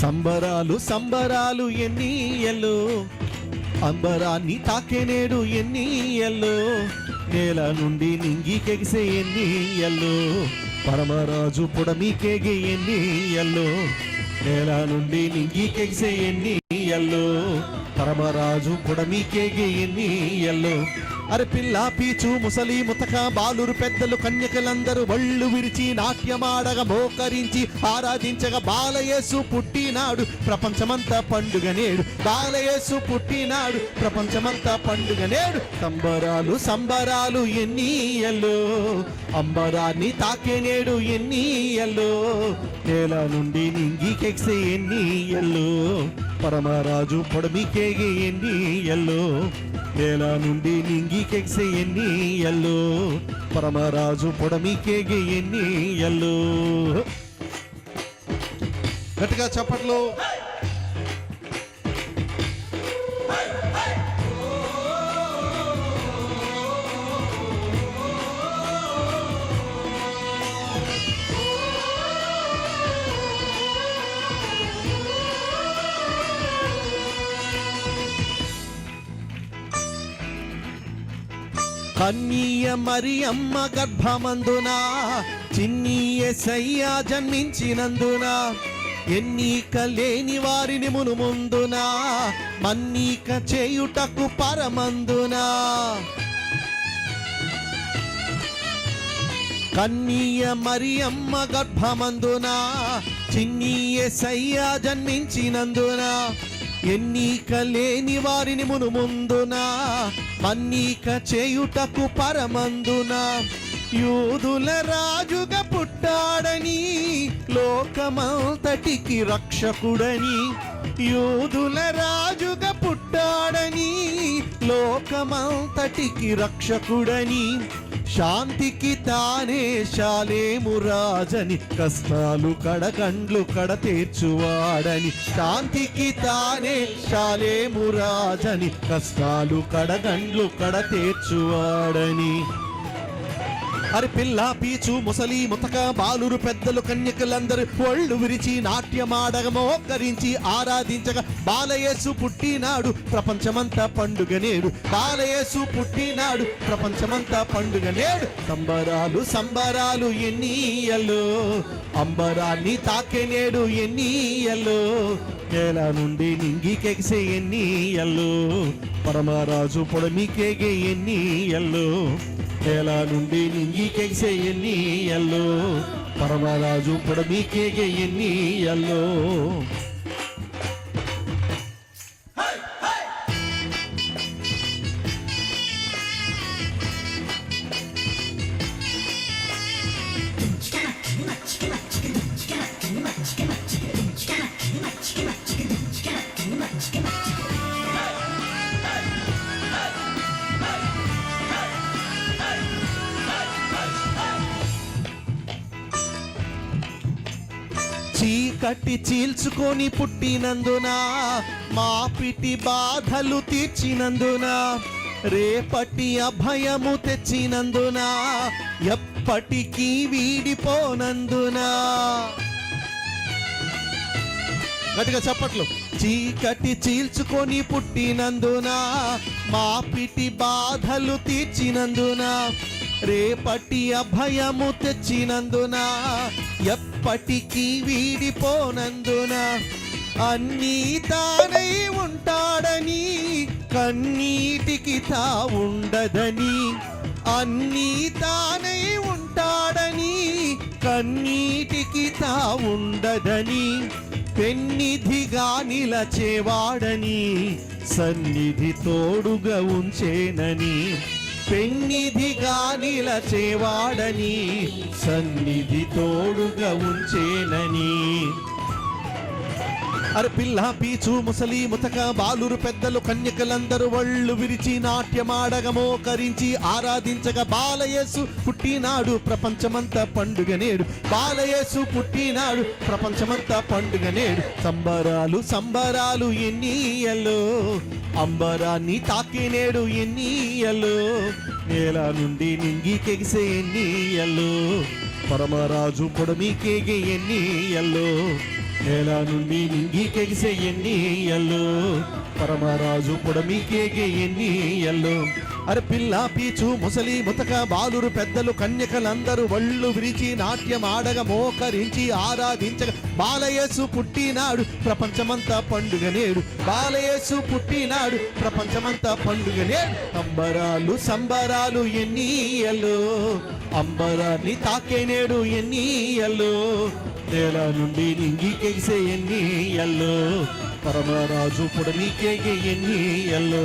సంబరాలు సంబరాలు ఎన్నీయలు అంబరాన్ని తాకేనేడు ఎన్నీయలు నేల నుండి నింగికెగిసే ఎన్నీయలు పరమరాజు పొడమికేగి ఎన్నీయలు నేల నుండి నింగి కెగిసే ఎన్నీయలు పరమరాజు పుడమికేగి ఎన్నియలు అరే పిల్ల పీచు ముసలి ముతక బాలురు పెద్దలు కన్యకలందరూ ఒళ్ళు విరిచి నాట్యమాడగా మోకరించి ఆరాధించగా బాలయేసు పుట్టినాడు. ప్రపంచమంతా పండుగ నేడు. బాలయేసు పుట్టినాడు. ప్రపంచమంతా పండుగ నేడు. సంబరాలు సంబరాలు ఎన్నియల్లో అంబరాన్ని తాకే నేడు ఎన్నియల్లో నేల నుండి నింగికెక్సే ఎన్నియల్లో పరమరాజు పొడమికేగి ఎన్నియల్లో నేల నుండి నింగికెక్సే ఎన్నియల్లో పరమరాజు పొడమికేగి ఎన్నియల్లో గట్టిగా చప్పట్లు. కన్నీయ మరియమ్మ గర్భమందున చిన్నీయ సయ్య జన్మించినందున ఎన్నిక లేని వారిని మునుముందున మన్నీక చేయుటకు పరమందున. కన్నీయ మరియమ్మ గర్భమందున చిన్నీయ సయ్య జన్మించినందున ఎన్నిక లేని వారిని మునుముందున మన్నీక చేయుటకు పరమందున? యూదుల రాజుగా పుట్టాడని లోకమంతటికి రక్షకుడని యూదుల రాజుగా పుట్టాడని లోకమంతటికి రక్షకుడని శాంతికి తానే శాలేము రాజని కష్టాలు కడకండ్లు కడ తీర్చువాడని. శాంతికి తానే శాలేము రాజని కష్టాలు కడగండ్లు కడ తీర్చువాడని. అరి పిల్ల పీచు ముసలి ముతక బాలురు పెద్దలు కన్యకులందరూ ఒళ్ళు విరిచి నాట్యమాడగ మోకరించి ఆరాధించగా బాలయేసు పుట్టినాడు ప్రపంచమంతా పండుగ నేడు. బాలయేసు పుట్టినాడు ప్రపంచమంతా పండుగ నేడు. సంబరాలు సంబరాలు ఎన్నీయలు అంబరాన్ని తాకే నేడు ఎన్నీయలు నేల నుండి కెగిసే ఎన్నీయలు పరమరాజు పొడమికేగే ఎన్నియల్లో నేల నుండి నింగికెగిసే ఎన్నియల్లో పరమరాజు పొడమికేగే ఎన్నియల్లో చీకటి చీల్చుకొని పుట్టినందున మా పిటి బాధలు తీర్చినందున రేపటి అభయము తెచ్చినందున ఎప్పటికీ వీడిపోనందున. గట్టిగా చప్పట్లు. చీకటి చీల్చుకొని పుట్టినందున మా పిటి బాధలు తీర్చినందున రేపటి అభయము తెచ్చినందున ఎప్పటికీ వీడిపోనందున అన్నీ తానై ఉంటాడని కన్నీటికి తా ఉండదని అన్నీ తానై ఉంటాడని కన్నీటికి తా ఉండదని పెన్నిధిగా నిలచేవాడని సన్నిధి తోడుగా ఉంచేనని పెన్నిధిగా నిలచేవాడని సన్నిధి తోడుగా ఉంచేనని. అరే పిల్ల పీచు ముసలి ముతక బాలురు పెద్దలు కన్యకలందరూ వళ్ళు విరిచి నాట్యమాడగ మోకరించి ఆరాధించగా బాలయేసు పుట్టినాడు ప్రపంచమంతా పండుగ నేడు. బాలయేసు పుట్టినాడు ప్రపంచమంతా పండుగ నేడు. సంబరాలు సంబరాలు ఎన్నియలో అంబరాన్ని తాకినేడు ఎన్నియల్లో నేల నుండి నింగి కెగిసే ఎన్నియల్లో పరమరాజు పొడమికేగే ఎన్నియల్లో నేల నుండి నింగి కెగిసే ఎన్నియల్లో పరమరాజు పొడమికేగే ఎన్నియల్లో అరే పిల్ల పీచు ముసలి ముతక బాలురు పెద్దలు కన్యకలందరూ వళ్ళు విరిచి నాట్యం ఆడగ మోకరించి ఆరాధించగా. బాలయేసు పుట్టినాడు ప్రపంచమంతా పండుగ నేడు. బాలయేసు పుట్టినాడు ప్రపంచమంతా పండుగ నేడు. అంబరాలు సంబరాలు ఎన్నియల్లో అంబరాన్ని తాకే నేడు ఎన్నియల్లో నేల నుండి నింగికెగిసే ఎన్నియల్లో పరమరాజు పొడమికేగే ఎన్నియల్లో